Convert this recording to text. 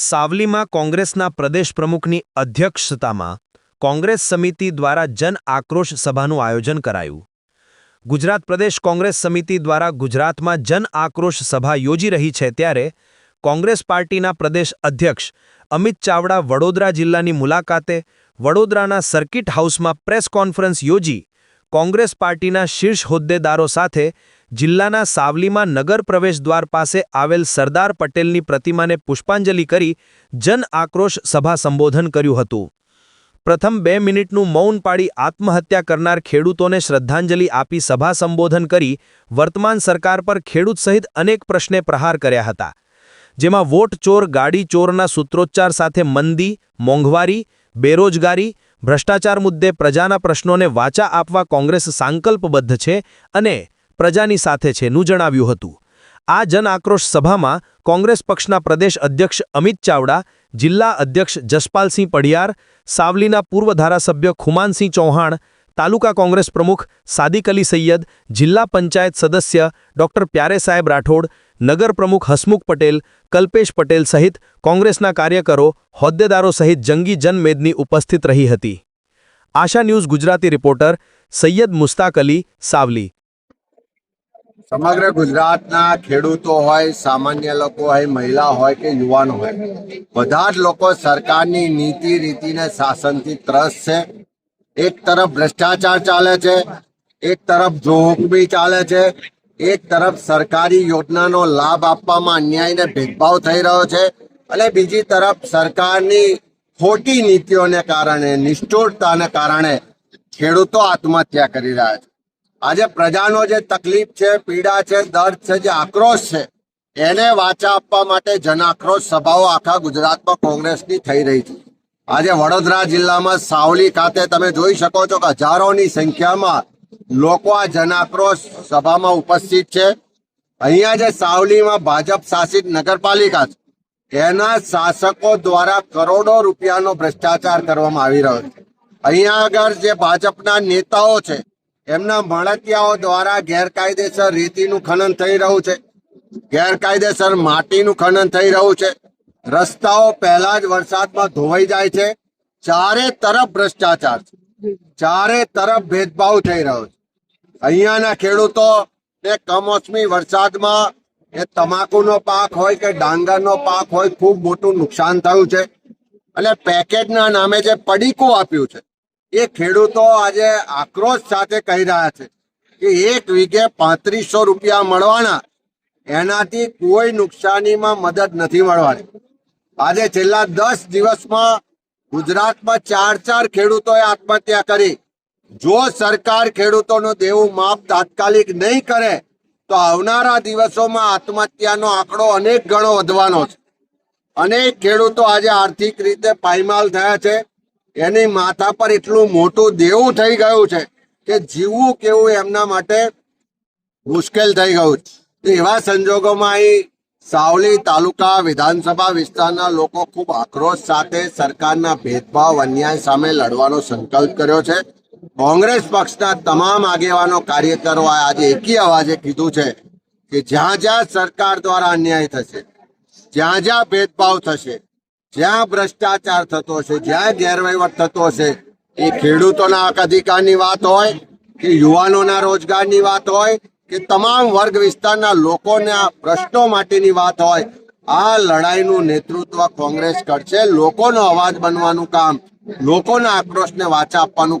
સાવલીમાં કોંગ્રેસના પ્રદેશ પ્રમુખની અધ્યક્ષતામાં કોંગ્રેસ સમિતિ દ્વારા જન આક્રોશ સભાનું આયોજન કરાયું. ગુજરાત પ્રદેશ કોંગ્રેસ સમિતિ દ્વારા ગુજરાતમાં જન આક્રોશ સભા યોજી રહી છે ત્યારે કોંગ્રેસ પાર્ટીના પ્રદેશ અધ્યક્ષ અમિત ચાવડા વડોદરા જિલ્લાની મુલાકાતે વડોદરાના સર્કિટ હાઉસમાં પ્રેસ કોન્ફરન્સ યોજી કોંગ્રેસ પાર્ટીના શીર્ષ હોદ્દેદારો સાથે જિલ્લાના સાવલીમાં નગર પ્રવેશદ્વાર પાસે આવેલ સરદાર પટેલની પ્રતિમાને પુષ્પાંજલિ કરી જન આક્રોશ સભા સંબોધન કર્યું હતું. પ્રથમ બે મિનિટનું મૌન પાડી આત્મહત્યા કરનાર ખેડૂતોને શ્રદ્ધાંજલિ આપી સભા સંબોધન કરી વર્તમાન સરકાર પર ખેડૂત સહિત અનેક પ્રશ્ને પ્રહાર કર્યા હતા. જેમાં વોટ ચોર, ગાડી ચોરના સૂત્રોચ્ચાર સાથે મંદી, મોંઘવારી, બેરોજગારી, ભ્રષ્ટાચાર મુદ્દે પ્રજાના પ્રશ્નોને વાચા આપવા કોંગ્રેસ સાંકલ્પબદ્ધ છે અને પ્રજાની સાથે છે નું જણાવ્યું હતું. આ જન આક્રોશ સભામાં કોંગ્રેસ પક્ષના પ્રદેશ અધ્યક્ષ અમિત ચાવડા, જિલ્લા અધ્યક્ષ જસપાલસિંહ પડિયાર, સાવલીના પૂર્વ ધારાસભ્ય ખુમાનસિંહ ચૌહાણ, તાલુકા કોંગ્રેસ પ્રમુખ સાદિક અલી સૈયદ, જિલ્લા પંચાયત સદસ્ય ડોક્ટર પ્યારે સાહેબ રાઠોડ, નગર પ્રમુખ હસમુખ પટેલ, કલ્પેશ પટેલ સહિત કોંગ્રેસના કાર્યકરો, હોદ્દેદારો સહિત જંગી જનમેદની ઉપસ્થિત રહી હતી. Asha news Gujarati reporter Sayed Mushtaq Ali, Savli. સમગ્ર ગુજરાતના ખેડૂતો હોય, સામાન્ય લોકો હોય, મહિલા હોય કે યુવાન હોય, બધા જ લોકો સરકારની નીતિ, રીતિને શાસનથી ત્રસ્ત છે. એક તરફ ભ્રષ્ટાચાર ચાલે છે, એક તરફ જોહુકમી ચાલે છે, એક તરફ સરકારી યોજનાનો લાભ આપવામાં અન્યાયને ભેદભાવ થઈ રહ્યો છે અને બીજી તરફ સરકારની ખોટી નીતિઓને કારણે, નિષ્ઠુરતાને કારણે ખેડૂતો આત્મહત્યા કરી રહ્યા છે. આજે પ્રજાનો જે તકલીફ છે, પીડા છે, દર્દ છે, જે આક્રોશ છે, એને વાચા આપવા માટે જનાક્રોશ સભાઓ આખા ગુજરાતમાં કોંગ્રેસની થઈ રહી છે. આજે વડોદરા જિલ્લામાં સાવલી ખાતે તમે જોઈ શકો છો કે હજારોની સંખ્યામાં લોકો આ જનાક્રોશ સભામાં ઉપસ્થિત છે. અહીંયા જે સાવલીમાં ભાજપ શાસિત નગરપાલિકા છે, એના શાસકો દ્વારા કરોડો રૂપિયાનો ભ્રષ્ટાચાર કરવામાં આવી રહ્યો છે. અહીંયા આગળ જે ભાજપના નેતાઓ છે એમના મળતિયાઓ દ્વારા ગેરકાયદેસર રેતીનું ખનન થઈ રહ્યું છે. ગેરકાયદેસર માટીનું ખનન થઈ રહ્યું છે. રસ્તાઓ પહેલા જ વરસાદમાં ધોવાઈ જાય છે. ચારે તરફ ભ્રષ્ટાચાર છે. ચારે તરફ ભેદભાવ થઈ રહ્યો છે. અહીંયાના ખેડૂતો ને કમોસમી વરસાદમાં એ તમાકુનો પાક હોય કે ડાંગરનો પાક હોય ખૂબ મોટું નુકસાન થયું છે. અને પેકેટના નામે જે પડીકું આપ્યું છે. એ ખેડૂતો આજે આક્રોશ સાથે કહી રહ્યા છે કે એક વીઘે પાંત્રીસો રૂપિયા મળવાના, એનાથી કોઈ નુકસાનીમાં મદદ નથી મળવાની. આજે છેલ્લા દસ દિવસમાં ગુજરાતમાં ચાર ચાર ખેડૂતોએ આત્મહત્યા કરી. જો સરકાર ખેડૂતોનું દેવું માપ તાત્કાલિક નહીં કરે, તો આવનારા દિવસોમાં આત્મહત્યાનો આંકડો અનેક ગણો વધવાનો છે. અનેક ખેડૂતો આજે આર્થિક રીતે પાયમાલ થયા છે. એની માથા પર એટલું મોટું દેવું થઈ ગયું છે કે જીવવું કેવું એમના માટે મુશ્કેલ થઈ ગયું છે. એવા સંજોગોમાં અહીં સાવલી તાલુકા વિધાનસભા વિસ્તારના લોકો ખૂબ આક્રોશ સાથે સરકારના ભેદભાવ, અન્યાય સામે લડવાનો સંકલ્પ કર્યો છે. કોંગ્રેસ પક્ષના તમામ આગેવાનો કાર્યકરો આજે એકી અવાજે કીધું છે કે જ્યાં જ્યાં સરકાર દ્વારા અન્યાય થશે, જ્યાં જ્યાં ભેદભાવ થશે જ્યાં ભ્રષ્ટાચાર થતો છે, જ્યાં ગેરવહીવટ થતો છે, એ ખેડૂતોના અધિકારની વાત હોય, કે યુવાનોના રોજગારની વાત હોય, કે તમામ વર્ગ વિસ્તારના લોકોના પ્રશ્નો માટેની વાત હોય, આ લડાઈનું નેતૃત્વ કોંગ્રેસ કરશે. લોકોનો અવાજ બનવાનું કામ, લોકોના આક્રોશને વાચા આપવાનું